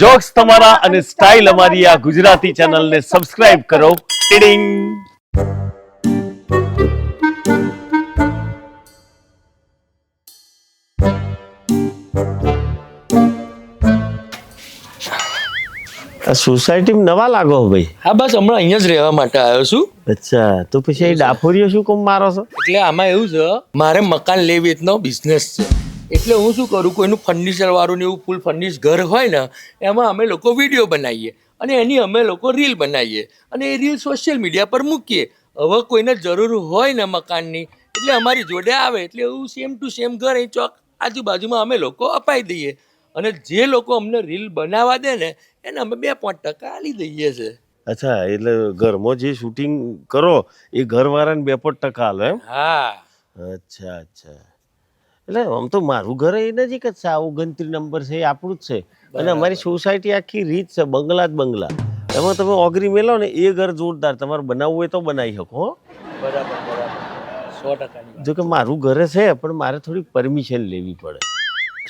Jokes તમારા અને style અમારી આ ગુજરાતી ચેનલને સબસ્ક્રાઇબ કરો. ટીડિંગ આ સોસાયટીમાં નવા લાગો ભાઈ. હા બસ હમણાં અહીંયા જ રહેવા માટે આવ્યો છું. અચ્છા તો પછી ડાફોરીઓ શું કોમ મારો છો? એટલે આમાં એવું છે મારે મકાન લેવી વેચનો બિઝનેસ છે. એટલે હું શું કરું કોઈનું ફર્નિચર વાળું ને એવું ફૂલ ફર્નિશ ઘર હોય ને એમાં અમે લોકો વીડિયો બનાવીએ અને એની અમે લોકો રીલ બનાવીએ અને એ રીલ સોશિયલ મીડિયા પર મૂકીએ. હવે કોઈને જરૂર હોય ને મકાનની એટલે અમારી જોડે આવે એટલે એવું સેમ ટુ સેમ ઘર અહીં ચોક આજુબાજુમાં અમે લોકો અપાઈ દઈએ. અને જે લોકો અમને રીલ બનાવવા દે ને એને અમે બે પાંચ ટકા આલી દઈએ છે. અચ્છા એટલે ઘરમાં જે શૂટિંગ કરો એ ઘરવાળાને બે પાંચ ટકા આલો એમ? હા. અચ્છા અચ્છા. એટલે આમ તો મારું ઘર એ નજીક જ છે. આ ઓગણત્રીસ નંબર છે એ આપણું જ છે. અને અમારી સોસાયટી આખી રીત છે બંગલા જ બંગલા. એમાં તમે ઓગરી મેલો ને એ ઘર જોરદાર. તમારે બનાવવું હોય તો બનાવી શકો હો. બરાબર બરાબર. જો કે મારું ઘરે છે પણ મારે થોડી પરમિશન લેવી પડે.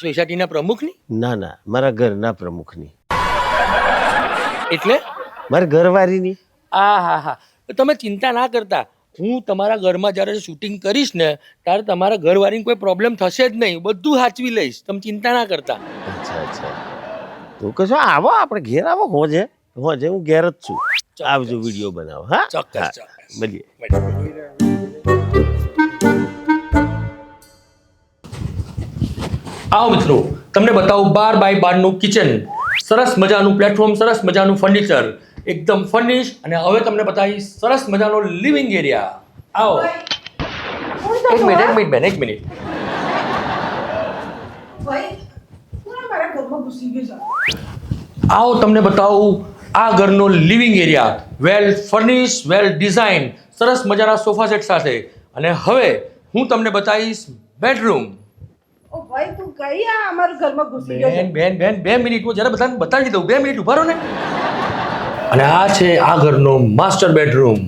સોસાયટીના પ્રમુખની? ના ના. મારા ઘરના પ્રમુખની. એટલે? મારા ઘરવાળીની. આ હા હા. તમે ચિંતા ના કરતા. હું તમારા ઘરમાં જ્યારે શૂટિંગ કરીશ ને ત્યારે તમારા ઘરવાળીને કોઈ પ્રોબ્લેમ થશે જ નહીં. બધું સાચવી લઈશ. તમે ચિંતા ના કરતા. અચ્છા અચ્છા. તું કશો આવો આપણે ઘેર આવો. હોજે હોજે હું ઘેર જ છું. આવજો વીડિયો બનાવો હા? ચોક્કસ. મળીએ. આવો મિત્રો તમને બતાવું બાર બાય બારનું કિચન સરસ મજાનું પ્લેટફોર્મ સરસ મજાનું ફર્નિચર એકદમ ફર્નિશ અને હવે તમને બતાવીશ સરસ મજાનો લિવિંગ એરિયા આવો. એક મિનિટ એક મિનિટ બેન એક મિનિટ આવો તમને બતાવું આ ઘરનો living area well furnish well design સરસ મજાના સોફા સેટ સાથે. અને હવે હું તમને બતાવીશ બેડરૂમ ઓ ભાઈ તું કઈ અમારા ઘરમાં ઘૂસી ગયો બેન બેન બેન બે મિનિટ હું જરા બધાને બતાવી દઉં. બે મિનિટ ઊભા રહો ને. અને આ છે આ ઘરનો માસ્ટર બેડરૂમ.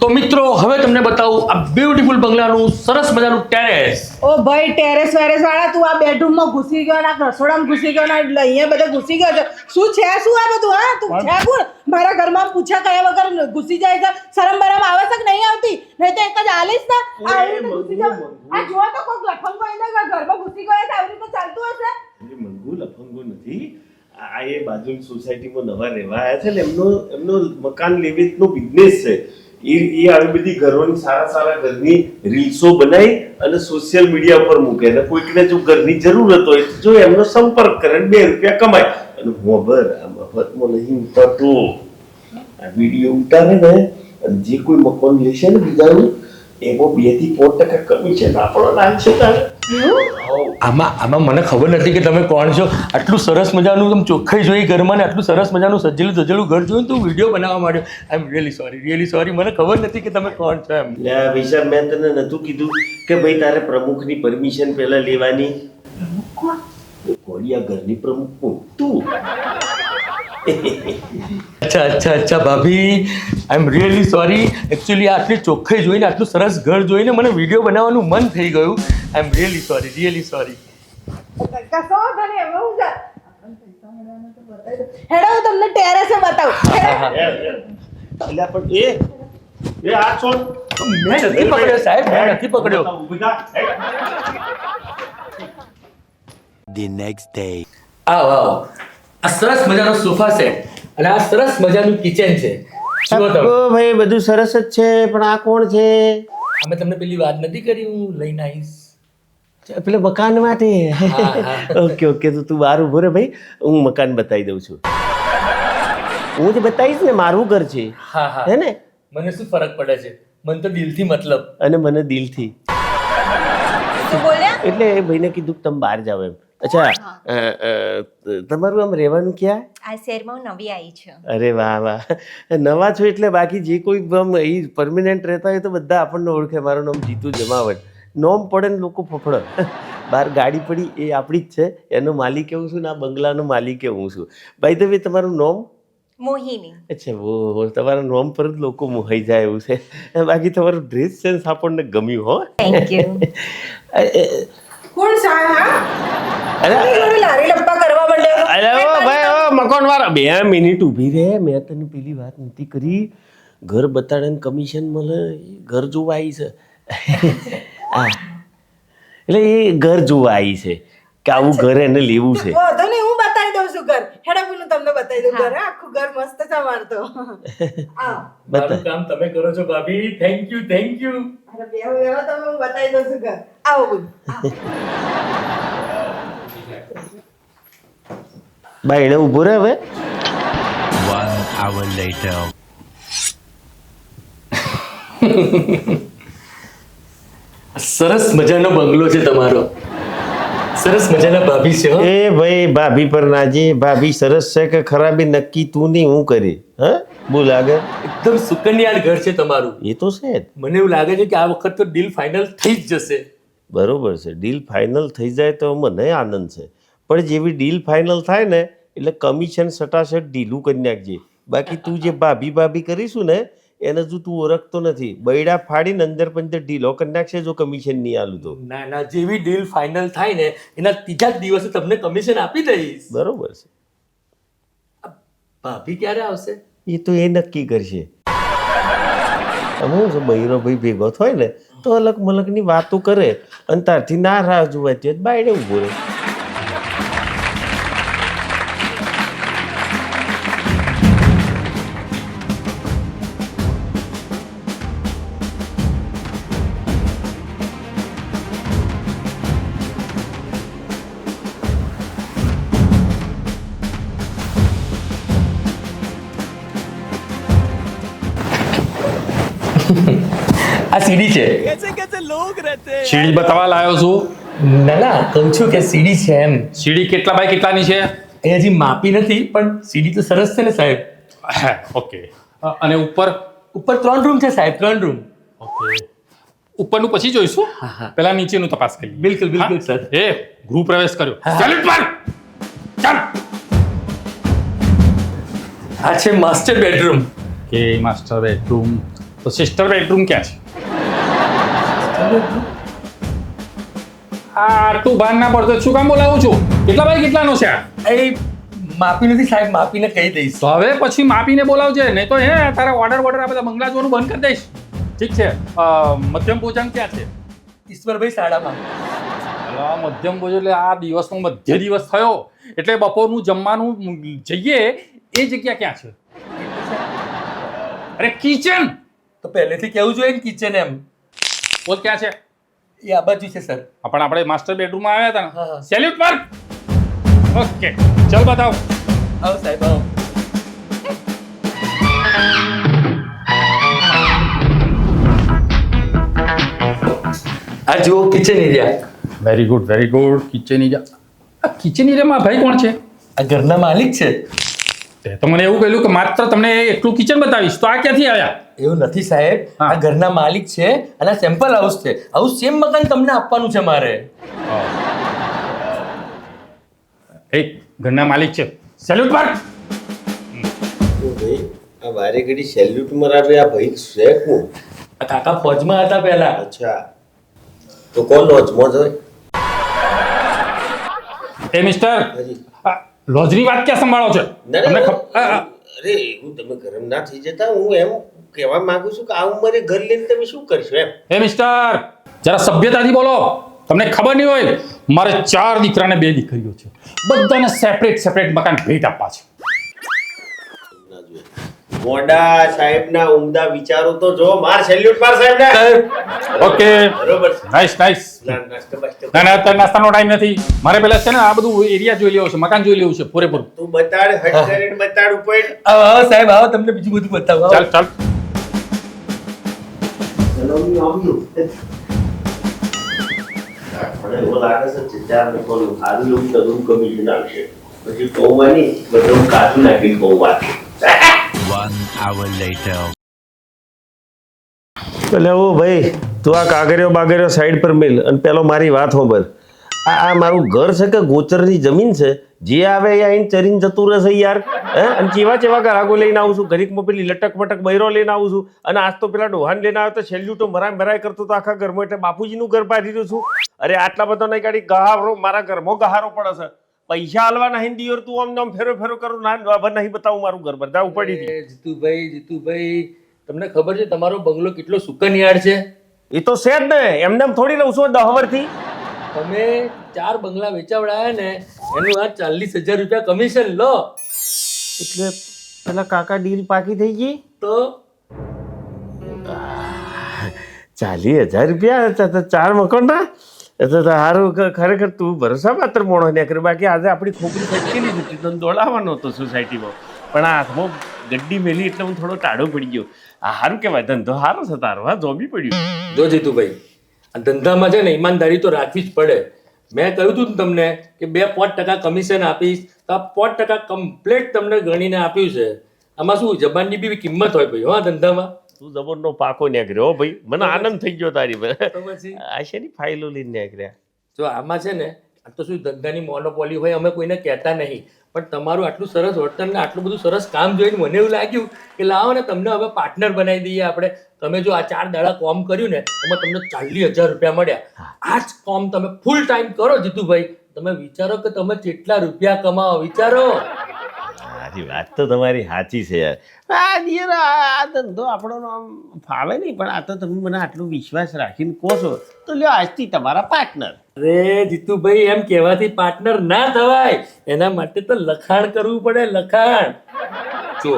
તો મિત્રો હવે તમને બતાવું આ બ્યુટીફુલ બંગલાનું સરસ મજાનું ટેરેસ ઓ ભાઈ ટેરેસ વેરેસ વાળા તું આ બેડરૂમમાં ઘૂસી ગયો ના રસોડામાં ઘૂસી ગયો ના એટલે અહીંયા બધે ઘૂસી ગયો છે. શું છે શું આ બધું હા? તું છે કોણ? મારા ઘરમાં પૂછ્યા કયા વગર ઘૂસી જાય છે? શરમ બરમ આવે છે કે નહીં આવતી? નહીં તો જ ને? આ રીતે આ જો તો કોક લફંગો એને ઘરમાં ઘૂસી ગયો છે આવી રીતે ચાલતું હશે? મંગુ લફંગો નથી. આ એ બાજુની સોસાયટીમાં નવા રહેવા આવ્યા છે ને એમનો એમનો મકાન લેવીતનો બિઝનેસ છે. એ એ આવી બધી ઘરોની સારા સારા ઘરની રીલ્સો બનાવી અને સોશિયલ મીડિયા ઉપર મૂકે. અને કોઈકને જો ઘરની જરૂરત હોય જો એમનો સંપર્ક કરે અને બે રૂપિયા કમાય. અને મોબર આ મફતમાં નહીં ઉતરતો. આ વીડિયો ઉતારે ને અને જે કોઈ મકાન લેશે ને બીજાનું એમાં બેથી પાંચ ટકા કમિશન આપણો નામ છે તારે. આમાં આમાં મને ખબર નથી કે તમે કોણ છો. આટલું સરસ મજાનું તમે ચોખ્ખાઈ જોઈ ઘરમાં ને આટલું સરસ મજાનું સજેલું સજેલું ઘર જોયું તું વીડિયો બનાવવા માંડ્યો. I am really sorry really sorry મને ખબર નથી કે તમે કોણ છો એમ. લે આ મેં તને નતું કીધું કે ભાઈ તારે પ્રમુખની પરમિશન પહેલા લેવાની. કોળિયા ઘરની પ્રમુખ કોણ? તું. અચ્છા અચ્છા અચ્છા ભાભી. I am really sorry actually આટલી ચોખ્ખાઈ જોઈને આટલું સરસ ઘર જોઈને મને વીડિયો બનાવવાનું મન થઈ ગયું. I am really sorry really sorry હેડો હું તમને ટેરેસે બતાવું. એટલે પણ એ એ આ છોડ મેં નથી પકડ્યો સાહેબ મેં નથી પકડ્યો. The next day the next આવો આવો આ સરસ મજાનો સોફા સેટ. અને આ સરસ મજાનું કિચન છે. જુઓ તમે. ઓ ભાઈ બધું સરસ જ છે પણ આ કોણ છે? અમે તમને પેલી વાત નથી કરી હું લઈને આવીશ. પેલે મકાન માટે? હા. ઓકે ઓકે તો તું બહાર ઊભો રે ભાઈ. હું મકાન બતાવી દઉં છું. હું જ બતાવીશ ને મારું ઘર છે. હા હા. હે ને? મને શું ફરક પડે છે? મને તો દિલથી મતલબ. અને મને દિલથી. શું બોલ્યા? એટલે એ ભાઈને કીધું કે તમે બહાર જાઓ એમ. અચ્છા તમારું આમ રહેવાનું ક્યાં? આ શહેરમાં હું નવી આવી છું. અરે વાહ વાહ. નવા છો એટલે બાકી જે કોઈ આમ એ પરમિનન્ટ રહેતા હોય તો બધા આપણને ઓળખે. મારું નામ જીતુ જમાવટ. નોમ પડે ને લોકો ફફડ. બહાર ગાડી પડી એ આપણી જ છે. એનો માલિક હું છું ને આ બંગલાનો માલિક હું છું. ભાઈ તો તમારું નોમ? મોહિની. અચ્છા ઓ તમારા નોમ પર જ લોકો મોહાઈ જાય એવું છે. બાકી તમારું ડ્રેસ સેન્સ આપણને ગમ્યું હો. થેન્ક યુ કોણ સાહેબ હા અરે થોડી લારી લપ્પા કરવા માંડ્યો અરે ઓ ભાઈ ઓ મકાન વાળા. બે મિનિટ ઊભી રહે. મેં તને પેલી વાત નથી કરી. ઘર બતાડે ને કમિશન મળે ઘર જોવા આવી છે. એટલે એ ઘર જોવા આવી છે કે આવું ઘર એને લેવું છે. વાંધો નહીં હું બતાવી દઉં છું ઘર. હેડા હું તમને બતાવી દઉં ઘર. આખું ઘર મસ્ત છે અમારે તો. કામ તમે કરો છો ભાભી. થેન્ક યુ થેન્ક યુ અરે બેહો બેહો તમે હું બતાવી દઉં છું ઘર. આવો બોલ. ભાઈ એને ઊભો રહે હવે. One hour later. સરસ મજાનો બંગલો છે તમારો. સરસ મજાના ભાભી છે હો. એ ભાઈ ભાભી પર નાજી ભાભી સરસ છે કે ખરાબી નક્કી તું નહીં હું કરી. હા? બોલ આગળ એકદમ સુકન્યાળ ઘર છે તમારું. એ તો છે જ. મને એવું લાગે છે કે આ વખત તો ડીલ ફાઇનલ થઈ જ જશે. બરોબર છે. ડીલ ફાઇનલ થઈ જાય તો મને આનંદ છે. પણ જેવી ડીલ ફાઇનલ થાય ને એટલે કમિશન સટાસટ ઢીલું કરી નાખજે. બાકી તું જે ભાભી ભાભી કરીશું ને એને જો તું ઓળખતો નથી બૈડા ફાડીને અંદર પંદર ઢીલો કરી નાખશે જો કમિશન નહીં આલું તો. ના ના જેવી ડીલ ફાઇનલ થાય ને એના ત્રીજા જ દિવસે તમને કમિશન આપી દઈશ. બરોબર છે. ભાભી ક્યારે આવશે? એ તો એ નક્કી કરશે. શું છે બૈરો ભાઈ ભેગો થાય ને તો અલગ મલકની વાતો કરે અને તારથી ના રાહ જોવાતી હોય તો બાયડે ઊભો રહે. આ સીડી છે. સીડી બતાવવા લાવ્યો છું. ના ના કહું છું કે સીડી છે એમ. સીડી કેટલા બાય કેટલાની છે? એ હજી માપી નથી પણ સીડી તો સરસ છે ને સાહેબ. ઓકે. અને ઉપર? ઉપર ત્રણ રૂમ છે સાહેબ ત્રણ રૂમ. ઓકે. ઉપરનું પછી જોઈશું? પેલા નીચેનું તપાસ કરી બિલકુલ, બિલકુલ, હા? સર. એ ગૃહ પ્રવેશ કર્યો. સેલ્યુટ માર ચાલ! આ છે માસ્ટર બેડરૂમ કે માસ્ટર બેડરૂમ તો સિસ્ટર બેડરૂમ ક્યાં છે? આ તું ભાન ના પડતો શું કામ બોલાવું છું? કેટલા બાય કેટલાનો છે આ? એ માપી નથી સાહેબ માપીને કહી દઈશ. તો હવે પછી માપીને બોલાવજે નહીં તો હે તારા ઓર્ડર વોર્ડર આ બધા બંગલા જોવાનું બંધ કરી દઈશ. ઠીક છે. મધ્યમ ભોજન ક્યાં છે? ઈશ્વરભાઈ શાળામાં. મધ્યમ ભોજન એટલે આ દિવસનો મધ્ય દિવસ થયો. એટલે બપોરનું જમવાનું જઈએ એ જગ્યા ક્યાં છે? અરે કિચન તો પહેલેથી કેવું જોઈએ ને કિચન એમ. બોલ ક્યાં છે? એ આ બાજુ છે સર પણ આપણે માસ્ટર બેડરૂમમાં આવ્યા હતા હા. ને સેલ્યુટ માર્ક ઓકે ચલ બતાવ. આવો સાહેબ આવો. આ જુઓ kitchen area very good very good kitchen area આ કિચન એરિયામાં ભાઈ કોણ છે? આ ઘરના માલિક છે. તે તો મને એવું કહ્યું કે માત્ર તમને એટલું કિચન બતાવીશ તો આ ક્યાંથી આવ્યા? એવું નથી સાહેબ. આ ઘરના માલિક છે અને આ સેમ્પલ હાઉસ છે. આવું સેમ મકાન તમને આપવાનું છે મારે. એક ઘરના માલિક છે. સેલ્યુટ માર. ભાઈ આ વારે ઘડી સેલ્યુટ મરાવે આ ભાઈ છે કોણ? આ કાકા ફોજમાં હતા પહેલા. અચ્છા. તો કોણ લોજમાં હોય? એ મિસ્ટર લોજની વાત ક્યાં સંભાળો છો? તમને અરે હું તમે ગરમ ના થઈ જતા હું એમ કહેવા માંગુ છું કે આ ઉંમરે ઘર લઈને તમે શું કરશો એમ? એ મિસ્ટર જરા સભ્યતાથી બોલો. તમને ખબર નહીં હોય મારે ચાર દીકરાને બે દીકરીઓ છે. બધાને સેપરેટ સેપરેટ મકાન ભેટ આપવા છે. મોડા સાહેબના ઉમદા વિચારો તો જો માર સેલ્યુટ માર સાહેબ ને ઓકે. બરોબર નાઈસ નાઇસ ના, ના અત્યારે નાસ્તાનો ટાઈમ નથી. મારે પેલા છે ને આ બધું એરિયા જોઈ લેવો છે મકાન જોઈ લેવું છે પૂરેપૂરું. તું બતાડ હટ કરીને બતાડ ઉપર. આવો સાહેબ આવો તમને બીજું બધું બતાવો. ચાલ ચાલ મને એવું લાગે છે ચિત્તાર લોકોનું સારું એવું નવું કમિશન આવશે પછી કૌવાની બધું કાચું નાખી કૌવા One hour later. એટલે ઓ ભાઈ, તું આ કાગરિયો બાગરિયો સાઈડ પર મેલ અને પેલો મારી વાત હોંભર આ આ મારું ઘર છે કે ગોચરની જમીન છે? જે આવે એ આઈને ચરીને જતું રહેશે યાર. હે? અને ચેવા ચેવા ગ્રાહકો લઈને આવું છું? ઘરીકમાં પેલી લટક મટક બૈરો લઈને આવું છું. અને આજ તો પેલા ડોહાન લઈને આવ્યો તો છેલ્લું તો મરાય મરાય કરતો તો આખા ઘરમાં. એટલે બાપુજીનું ઘર પાડી રહ્યો છું. અરે આટલા બધા નહીં કાઢી, ગહારો, મારા ઘરમાં ગહારો પડે છે. પૈસા હાલવાના હિન્દી ઓર તું આમ નામ આમ ફેરો ફેરો કરું. ના હવે નહીં બતાવું મારું ઘર બધા ઉપાડી દે. જીતુભાઈ જીતુભાઈ તમને ખબર છે તમારો બંગલો કેટલો સુકનિયાળ છે? એ તો છે જ ને એમને થોડી લઉં છું દહ વર્ષથી તમે ચાર બંગલા વેચાવડાયા ને એનું આ ચાલીસ હજાર રૂપિયા કમિશન લો. એટલે પેલા કાકા ડીલ પાકી થઈ ગઈ? તો? ચાલીસ હજાર રૂપિયા ચાર મકોના એ તો ખરેખર તું ભરોસા પાત્ર મોણો ને કરે. બાકી આજે આપણી ખોપરી ફટકેલી હતી? તને દોડાવવાનો હતો સોસાયટીમાં પણ આ હાથમાં ગડ્ડી મેલી એટલે હું થોડો ટાળો પડી ગયો. આ સારું કહેવાય, ધંધો સારો છે તારો. હા જોબી પડ્યું. જો જીતુભાઈ, આ ધંધામાં છે ને, ઈમાનદારી તો રાખવી જ પડે. મેં કહ્યું હતું તમને કે બે પાંચ ટકા કમિશન આપીશ, તો આ પાંચ ટકા કમ્પ્લેટ તમને ગણીને આપ્યું છે. આમાં શું, જબાનની બી કિંમત હોય ભાઈ, હા ધંધામાં? તું જબરનો પાકો નીકળ્યો ભાઈ મને આનંદ થઈ ગયો તારી પર. આ શેની ફાઇલો લઈને નીકળ્યા. જો આમાં છે ને આ તો શું ધંધાની મોનોપોલી હોય અમે કોઈને કહેતા નહીં. પણ તમારું આટલું સરસ વર્તન ને આટલું બધું સરસ કામ જોઈને મને એવું લાગ્યું કે લાવો ને તમને હવે પાર્ટનર બનાવી દઈએ આપણે. તમે જો આ ચાર દાડા કોમ કર્યું ને એમાં તમને ચાલીસ હજાર રૂપિયા મળ્યા. આ જ કોમ તમે ફૂલ ટાઈમ કરો જીતુભાઈ. તમે વિચારો કે તમે કેટલા રૂપિયા કમાવો વિચારો. સારી વાત તો તમારી સાચી છે. યાર આ યાર આ ધંધો આપણો આમ ફાવે નહીં પણ આ તો તમે મને આટલો વિશ્વાસ રાખીને કહો છો તો લ્યો આજથી તમારા પાર્ટનર અરે જીતુભાઈ એમ કહેવાથી પાર્ટનર ના થવાય. એના માટે તો લખાણ કરવું પડે લખાણ. જો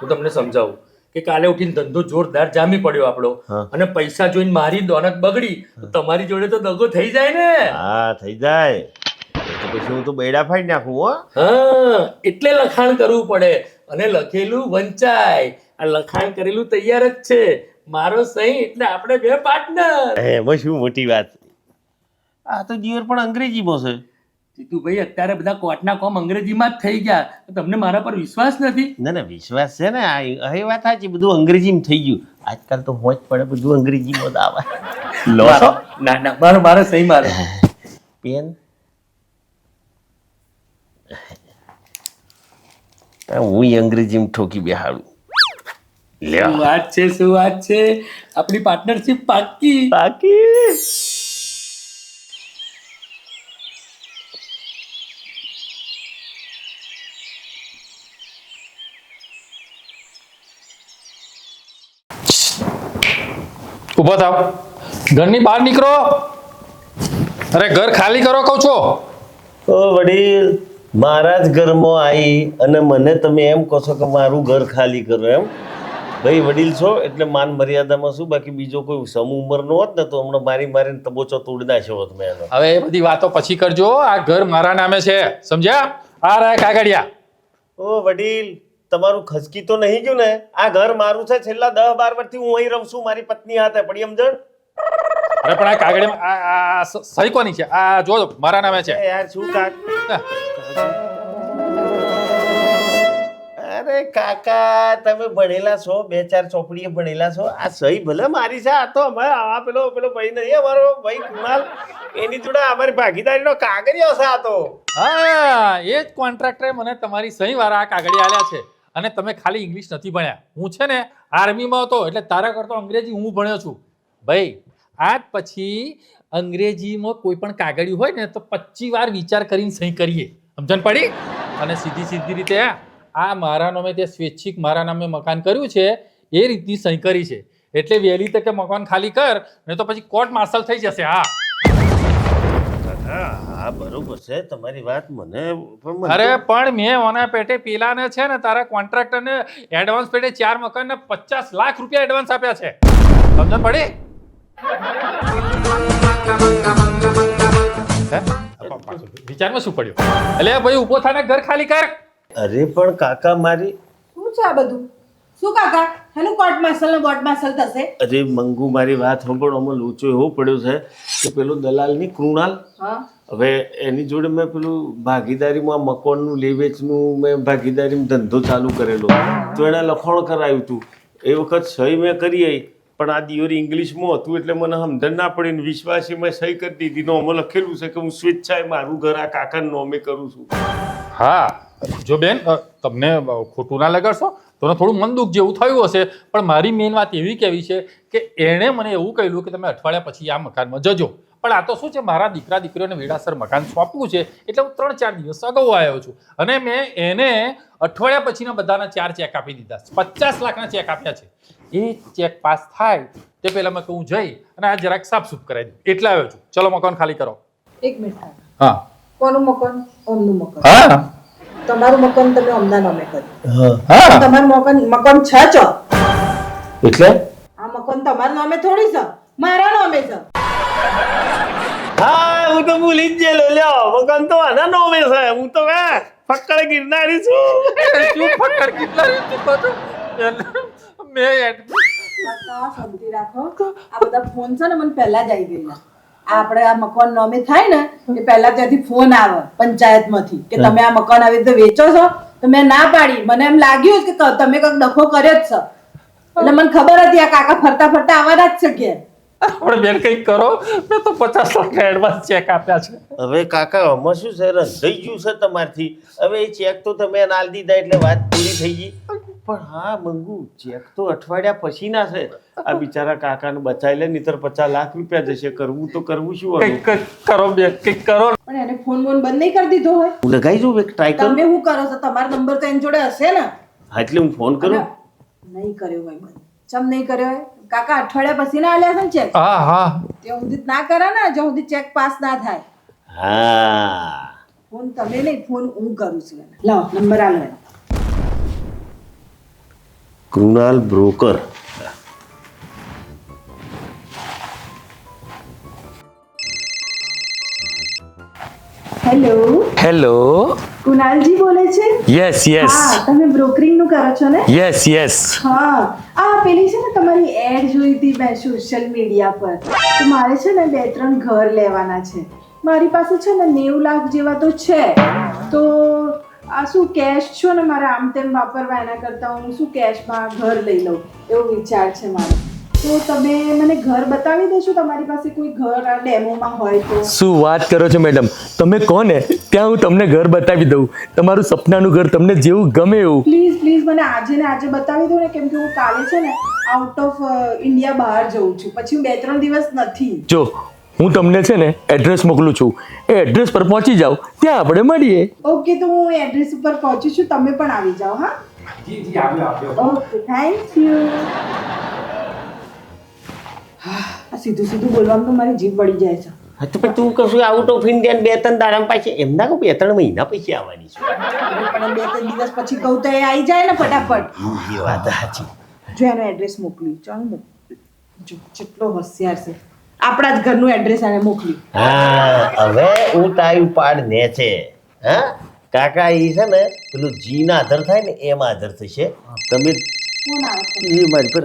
હું તમને સમજાવું કે કાલે ઉઠીને ધંધો જોરદાર જામી પડ્યો આપણો. અને પૈસા જોઈને મારી દોનત બગડી. તો તમારી જોડે તો દગો થઈ જાય ને. હા થઈ જાય. તો પછી હું તો બૈડા ફાડી નાખું હો. હા એટલે લખાણ કરવું પડે. અને લખેલું વંચાય. આ લખાણ કરેલું તૈયાર જ છે. મારો સહી એટલે આપણે બે પાર્ટનર એમાં શું મોટી વાત. આ તો દિયર પણ અંગ્રેજીમાં છે. જીતુભાઈ અત્યારે બધા કોર્ટના કોમ અંગ્રેજીમાં જ થઈ ગયા. તમને મારા પર વિશ્વાસ નથી? ના ના વિશ્વાસ છે ને. આ એ વાત સાચી બધું અંગ્રેજીમાં થઈ ગયું. આજકાલ તો હોજ પડે બધું અંગ્રેજીમાં જ આવે. લો. ના ના મારો મારો સહી મારો. પેન? હું અંગ્રેજીમાં ઠોકી બેહાડું. શું વાત છે શું વાત છે. આપણી પાર્ટનરશિપ પાકી. પાકી. ઊભો થાવ. ઘરની બહાર નીકળો. અરે ઘર ખાલી કરો કહું છો. ઓ વડીલ. મારા જ ઘરમાં આવી અને મને તમે એમ કહો છો કે મારું ઘર ખાલી કરો એમ. ભાઈ વડીલ છો એટલે માન મર્યાદામાં શું? બાકી બીજો કોઈ સમ ઉંમરનો હોત ને તો હમણાં મારી મારીને તબોચો તોડી નાખ્યો હોત મેં એનો. હવે એ બધી વાતો પછી કરજો આ ઘર મારા નામે છે. સમજ્યા? આ રહ્યા કાગળિયા ઓ વડીલ તમારું ખસકી તો નહીં ગયું ને? આ ઘર મારું છે છેલ્લા દસ બાર વર્ષથી હું અહીં રહું છું મારી પત્ની હાથે. પડી સમજણ? અરે પણ આ સ- સહી કોની છે? આ જો મારા નામે છે. યાર શું કાક? કાકા, તમે ભણેલા છો, બે ચાર ચોપડીએ ભણેલા છો. આ સહી ભલે મારી છે, આ તો અમારે આ પેલો પેલો ભાઈ નહીં, અમારો ભાઈ કુમાલ એની જોડે અમારી ભાગીદારીનો કાગળિયો છે આ તો. હા, એ જ કોન્ટ્રાક્ટરે મને તમારી સહી વાળા આ કાગળી આલ્યા છે. અને તમે ખાલી ઇંગ્લિશ નથી ભણ્યા. હું છે ને આર્મીમાં હતો, એટલે તારા કરતો અંગ્રેજી હું ભણ્યો છું. ભાઈ, આજ પછી અંગ્રેજીમાં કોઈ પણ કાગળિયું હોય ને, તો પચીસ વાર વિચાર કરીને સહી કરીએ. સમજણ પડી? અને સીધી સીધી રીતે આ મારા નામે તે સ્વૈચ્છિક મારા નામે મકાન કર્યું છે એ રીતની સહી કરી છે. એટલે વહેલી તકે મકાન ખાલી કર ને તો પછી કોર્ટ માર્શલ થઈ જશે હા. હા બરોબર છે તમારી વાત મને પણ અરે પણ મેં ઓના પેટે પેલાને છે ને તારા કોન્ટ્રાક્ટરને એડવાન્સ પેટે ચાર મકાનને પચાસ લાખ રૂપિયા એડવાન્સ આપ્યા છે. સમજણ પડી? વિચારમાં શું પડ્યું? એટલે ભાઈ ઊભો થાને ઘર ખાલી કર. અરે પણ કાકા મારી શું છે આ બધું? શું કાકા? એનું કોર્ટ માર્શલ ને કોર્ટ માર્શલ થશે? અરે મંગુ મારી વાત સાંભળો અમે લોચો એવો પડ્યો છે કે પેલો દલાલની કૃણાલ. હા. હવે એની જોડે મેં પેલું ભાગીદારીમાં મકાનનું લે વેચનું મેં ભાગીદારીમાં ધંધો ચાલુ કરેલો. તો એણે લખાણ કરાવ્યું હતું એ વખત સહી મેં કરી આવી પણ આ દિયોરી ઇંગ્લિશમાં હતું એટલે મને સમજણ ના પડી ને વિશ્વાસી મેં સહી કરી દીધી. ને અમે લખેલું છે કે હું સ્વેચ્છાએ મારું ઘર આ કાકાના નોમે કરું છું. હા. જો બેન તમને ખોટું ના લગાડશો તો થોડું મન દુઃખ જેવું થયું હશે. પણ મારી મેઇન વાત એવી કહેવી છે કે એણે મને એવું કહેલું કે તમે અઠવાડિયા પછી આ મકાનમાં જજો. પણ આ તો શું છે મારા દીકરા દીકરીઓને વેડાસર મકાન સોંપવું છે એટલે હું ત્રણ ચાર દિવસ અગાઉ આવ્યો છું. અને મેં એને અઠવાડિયા પછીના બધાના ચાર ચેક આપી દીધા પચાસ લાખના ચેક આપ્યા છે. એ ચેક પાસ થાય તે પહેલા મેં કહું જઈ અને આ જરાક સાફસૂફ કરાવી દઉં. એટલે આવ્યો છું. ચલો મકાન ખાલી કરો. એક મિનિટ. હા. કોનું મકાન? ઓમનું મકાન. હા. તમારું મકાન તમે અમદા નામે કર્યું. હા. તમારું મકાન મકાન છ ચો એટલે? આ મકાન તમારા નામે થોડી છે. મારા નામે છે. હા હું તો ભૂલી જ ગયેલો. લ્યો મકાન તો આના નોમે છે. હું તો હે ફક્કડ ગિરનારી છું. શું ફક્કડ ગિરનારી? રીતે કહો છો? મેં શાંતિ રાખો. આ બધા ફોન છે ને મને પહેલા જ આવી ગયેલા. આપણે આ મકાન નોમે થાય ને એ પહેલા ત્યાંથી ફોન આવે પંચાયતમાંથી કે તમે આ મકાન આવી રીતે વેચો છો તો મેં ના પાડી. મને એમ લાગ્યું કે તમે કંઈક ડખો કર્યો જ છો. એટલે મને ખબર હતી આ કાકા ફરતા ફરતા આવવાના જ છે કે આપણે બેન કઈ કરો મેં તો પચાસ લાખ એડવાન્સ ચેક આપ્યા છે. હવે કાકા આમાં શું છે? રંધાઈ ગયું છે તમારથી. હવે એ ચેક તો તમે એને દીધા એટલે વાત પૂરી થઈ ગઈ. પણ હા મંગુ ચેક તો અઠવાડિયા પછી ના છે. આ બિચારા કાકાને બચાવી લે નહીતર પચાસ લાખ રૂપિયા જશે. કરવું તો કરવું શું? કંઈક કરો બે કંઈક કરો. પણ એને ફોન બોન બંધ નહીં કરી દીધો હોય. હું લગાઈ જોઉં એક ટ્રાય કરું? તમે શું કરો છો? તમારો નંબર તો એની જોડે હશે ને. હા એટલે હું ફોન કરું? નહીં કર્યો હોય બંધ. ચમ નહીં કર્યો હોય? કાકા અઠવાડિયા પછી ના આલ્યા છે ને ચેક હા હા. તે સુધી ના કરે ને જો સુધી ચેક પાસ ના થાય. હા. ફોન તમે નહીં ફોન હું કરું છું લાવ નંબર આલો. કૃણાલ બ્રોકર. હેલો. હેલો. કુનાલજી બોલે છે? યસ યસ હા તમે બ્રોકરિંગનું કરો છો ને? યસ યસ હા. આ પેલી છે ને તમારી એડ જોઈ હતી મેં સોશિયલ મીડિયા પર. તો મારે છે ને બે ત્રણ ઘર લેવાના છે. મારી પાસે છે ને નેવું લાખ જેવા તો છે. તો આ શું કેશ છો ને મારે આમ તેમ વાપરવા એના કરતાં હું શું કેશમાં ઘર લઈ લઉં? એવો વિચાર છે મારો. તો તમે મને ઘર બતાવી દેશો? તમારી પાસે કોઈ ઘર આ ડેમોમાં હોય તો? શું વાત કરો છો મેડમ તમે કોને ત્યાં હું તમને ઘર બતાવી દઉં. તમારું સપનાનું ઘર તમને જેવું ગમે એવું. પ્લીઝ પ્લીઝ મને આજે ને આજે બતાવી દો ને કેમ કે હું કાલે છે ને આઉટ ઓફ ઇન્ડિયા બહાર જઉં છું. પછી હું બે ત્રણ દિવસ નથી. જો હું તમને છે ને એડ્રેસ મોકલું છું. એ એડ્રેસ પર પહોંચી જાઓ. ત્યાં આપણે મળીએ. ઓકે તો હું એડ્રેસ ઉપર પહોંચું છું. તમે પણ આવી જાઓ હા? જી જી આવ્યો આવ્યો ઓકે થેન્ક યુ આ સીધું સીધું બોલવામાં તો મારી જીભ પડી જાય છે. હા તો પણ તું કશું આઉટ ઓફ ઇન્ડિયા બે ત્રણ દાડા પછી એમના કહું બે ત્રણ મહિના પછી આવવાની છે. પણ બે ત્રણ દિવસ પછી કહું તો એ આવી જાય ને ફટાફટ. એ વાત સાચી. જો એનો એડ્રેસ મોકલ્યું. ચાલ જો કેટલો હોશિયાર છે. આપણા જ ઘરનું એડ્રેસ એને મોકલ્યું. હા હવે હું તારી પાડ ને છે હા? કાકા એ છે ને પેલું જી ના આધાર થાય ને એમાં આધાર થશે. તમે મારી પર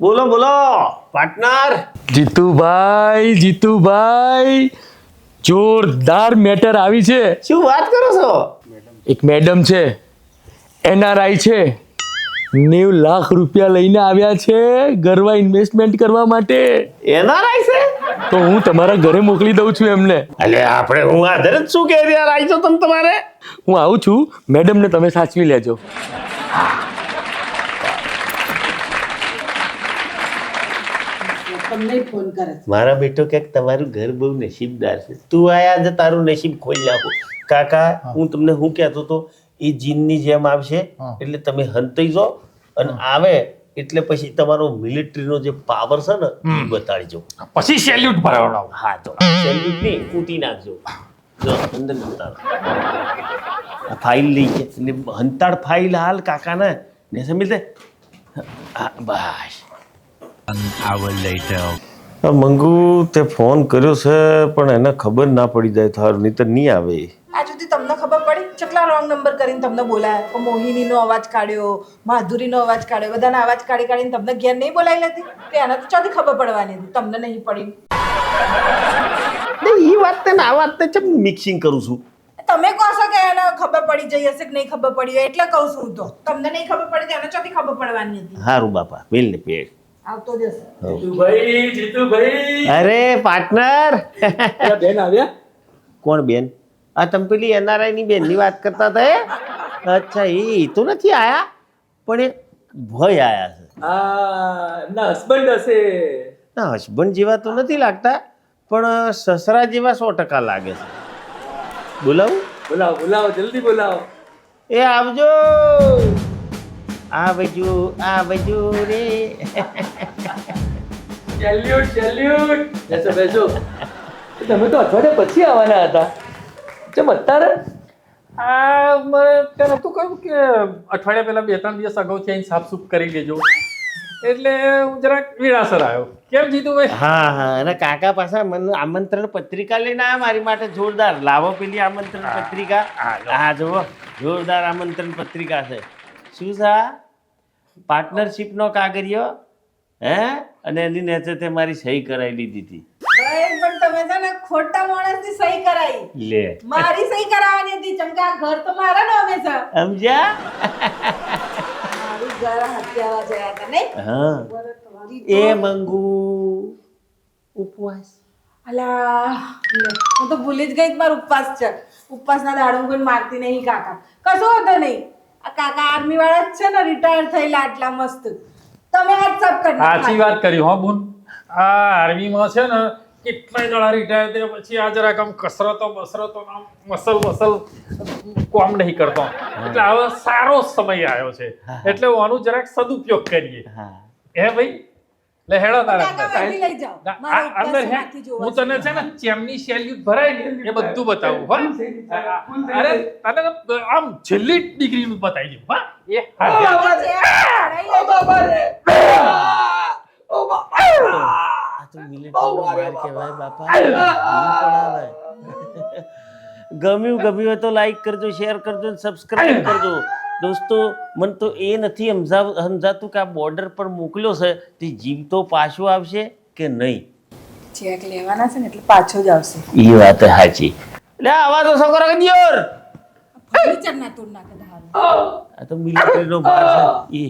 બોલો બોલો પાર્ટનર જીતુભાઈ જીતુભાઈ જોરદાર મેટર આવી છે. શું વાત કરો છો? એક મેડમ છે એનઆરઆઈ છે. નેવ લાખ રૂપિયા લઈને આવ્યા છે ઘરમાં ઇન્વેસ્ટમેન્ટ કરવા માટે. એનઆરઆઈ છે? તો હું તમારા ઘરે મોકલી દઉં છું એમને. એટલે આપણે હું આધાર જ શું કે યાર આવી છો તમે તમારે? હું આવું છું મેડમને તમે સાચવી લેજો. તમને ફોન કરે મારા બેટો ક્યાંક તમારું ઘર બહુ નસીબદાર છે. તું આયા જ તારું નસીબ ખોલી નાખો. કાકા હું. તમને શું કહેતો તો એ જીનની જેમ આવશે. એટલે તમે હંતાઈ જો અને આવે એટલે પછી તમારો મિલિટરીનો જે પાવર છે ને એ બતાડજો. પછી સેલ્યુટ ભરાવડાવો હા તો સેલ્યુટ નહીં કૂટી નાખજો. જો અંદર બતાડો ફાઇલ લઈ છે એટલે હંતાડ ફાઇલ હાલ કાકાને. ને સમજી દે હા બસ. One hour later. મંગુ તે ફોન કર્યો છે પણ એને ખબર ના પડી જાય થારું નહીં તો નહીં આવે. આ સુધી તમને ખબર પડી? કેટલા રોંગ નંબર કરીને તમને બોલાયા? મોહિનીનો અવાજ કાઢ્યો માધુરીનો અવાજ કાઢ્યો બધાના અવાજ કાઢી કાઢીને તમને ઘેર નહીં બોલાવી લેતી? તો એને તો ચોથી ખબર પડવાની હતી તમને નહીં પડી. એ વાત ને આ વાત ચમ મિક્સિંગ કરું છું? તમે કહો છો કે એને ખબર પડી જઈ હશે કે નહીં ખબર પડી હોય એટલે કહું છું હું તો. તમને નહીં ખબર પડી તો એને ચોથી ખબર પડવાની હતી. હારું બાપા બેલ ને પેટ આવતો જશે. જીતુભાઈ જીતુભાઈ. અરે પાર્ટનર. બેન આવ્યા? કોણ બેન? આ તમે પેલી એનઆરઆઈ ની બેનની વાત કરતા હતા એ? અચ્છા એ તો નથી આયા? પણ એ ભય આયા છે. એમના હસબન્ડ હશે. ના હસબન્ડ જેવા તો નથી લાગતા પણ સસરા જેવા સો ટકા લાગે છે. બોલાવું? બોલાવો બોલાવો જલ્દી બોલાવો. એ આવજો. આવજો આ બાજુ રે. સેલ્યુટ સેલ્યુટ બેસો બેસો. તમે તો અઠવાડિયા પછી આવવાના હતા. ચમ અત્યારે? આ મને ત્યાં નહોતું કહ્યું કે અઠવાડિયા પહેલાં બે ત્રણ દિવસ અગાઉથી અહીં સાફસૂફ કરી લેજો એટલે હું જરાક વિરાસર આવ્યો. કેમ જીતુભાઈ હા હા. અને કાકા પાસે મને આમંત્રણ પત્રિકા લઈને આવ્યા મારી માટે જોરદાર. લાવો પેલી આમંત્રણ પત્રિકા. હા જુઓ. જોરદાર આમંત્રણ પત્રિકા છે. શું છે પાર્ટનરશિપનો કાગળિયો હે? અને એની નેચર તે મારી સહી કરાવી લીધી હતી. પણ તમે છે ને ખોટા માણસની સહી કરાવી. લે. મારી સહી કરાવવાની હતી ચમ કે આ ઘર તો મારા નામે છે. સમજ્યા? મારું ઘર હત્યાવા જયા હતા નહીં? હા. એ મંગુ. ઉપવાસ. અલા હું તો ભૂલી જ ગઈ મારું ઉપવાસ છે. ઉપવાસના દાડો કોઈ મારતી નહીં કાકા. કશો હતો નહીં. આ કાકા આર્મી વાળા જ છે ને રિટાયર થયેલા આટલા મસ્ત. તમે વોટ્સઅપ કરી સાચી વાત કરી હો બુન. આ આર્મીમાં છે ને કેટલાય દડા રિટાયર થયા પછી આ જરાક આમ કસરતો બસરતો આમ મસલ મસલ કોમ નહીં કરતો. એટલે હવે સારો સમય આવ્યો છે. એટલે હું આનું જરાક સદુપયોગ કરીએ. હે ભાઈ? લે હેડો તારા સાહેબ લઈ જાઓ. અંદર હે. હું તને છે ને ચેમની સેલ્યુટ ભરાય ને એ બધું બતાવું હો. અરે તને આમ છેલ્લી ડિગ્રી નું બતાવી દઉં હા. એ હા. ચડાઈ લેજો. આ તો મિલિટરી માર કહેવાય બાપા. ગમ્યું ગમ્યું હોય તો લાઈક કરજો શેર કરજો ને સબસ્ક્રાઇબ કરજો. દોસ્તો મને તો એ નથી સમજાવ સમજાતું કે આ બોર્ડર પર મોકલ્યો છે તે જીવતો પાછો આવશે કે નહીં? ચેક લેવાના છે ને એટલે પાછો જ આવશે. એ વાત સાચી. એટલે આવા તો છોકરા દિયોર? ફર્નિચર ના તોડ નાખે. આ તો મિલિટરીનો ભાર છે. એ